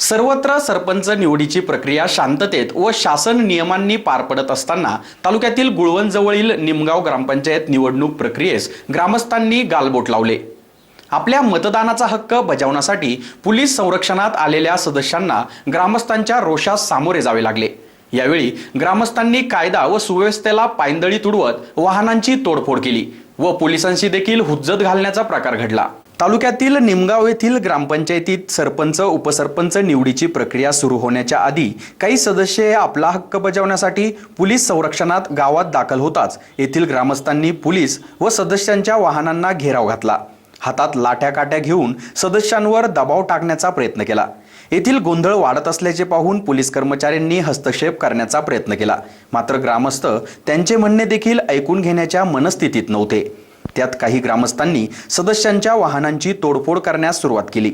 सर्वत्र सरपंच निवडीची प्रक्रिया शांततेत व शासन नियमांनी पार पडत असताना तालुक्यातील गुळवणजवळील निमगाव ग्रामपंचायत निवडणूक प्रक्रियेस ग्रामस्थांनी गालबोट लावले. आपल्या मतदानाचा हक्क बजावण्यासाठी पोलीस संरक्षणात आलेल्या सदस्यांना ग्रामस्थांच्या रोषास सामोरे जावे लागले. यावेळी ग्रामस्थांनी कायदा व सुव्यवस्थेला पायंदळी तुडवत वाहनांची तोडफोड केली व पोलिसांशी देखील हुज्जत घालण्याचा प्रकार घडला. तालुक्यातील निमगाव येथील ग्रामपंचायतीत सरपंच उपसरपंच निवडीची प्रक्रिया सुरू होण्याच्या आधी काही सदस्य हे आपला हक्क बजावण्यासाठी पोलीस संरक्षणात गावात दाखल होताच. येथील ग्रामस्थांनी पोलीस व सदस्यांच्या वाहनांना घेराव घातला. हातात लाट्या काट्या घेऊन सदस्यांवर दबाव टाकण्याचा प्रयत्न केला. येथील गोंधळ वाढत असल्याचे पाहून पोलीस कर्मचाऱ्यांनी हस्तक्षेप करण्याचा प्रयत्न केला. मात्र ग्रामस्थ त्यांचे म्हणणे देखील ऐकून घेण्याच्या मनस्थितीत नव्हते. त्यात काही ग्रामस्थांनी सदस्यांच्या वाहनांची तोडफोड करण्यास सुरुवात केली.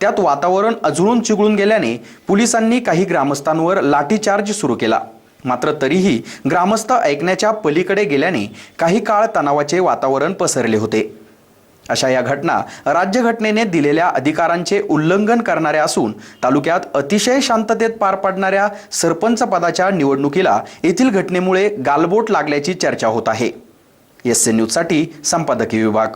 त्यात वातावरण अजून चिघळून गेल्याने पोलिसांनी काही ग्रामस्थांवर लाठीचार्ज सुरू केला. मात्र तरीही ग्रामस्थ ऐकण्याच्या पलीकडे गेल्याने काही काळ तणावाचे वातावरण पसरले होते. अशा या घटना राज्यघटनेने दिलेल्या अधिकारांचे उल्लंघन करणाऱ्या असून तालुक्यात अतिशय शांततेत पार पडणाऱ्या सरपंच पदाच्या निवडणुकीला येथील घटनेमुळे गालबोट लागल्याची चर्चा होत आहे. एस न्यूजसाठी संपादकीय विभाग.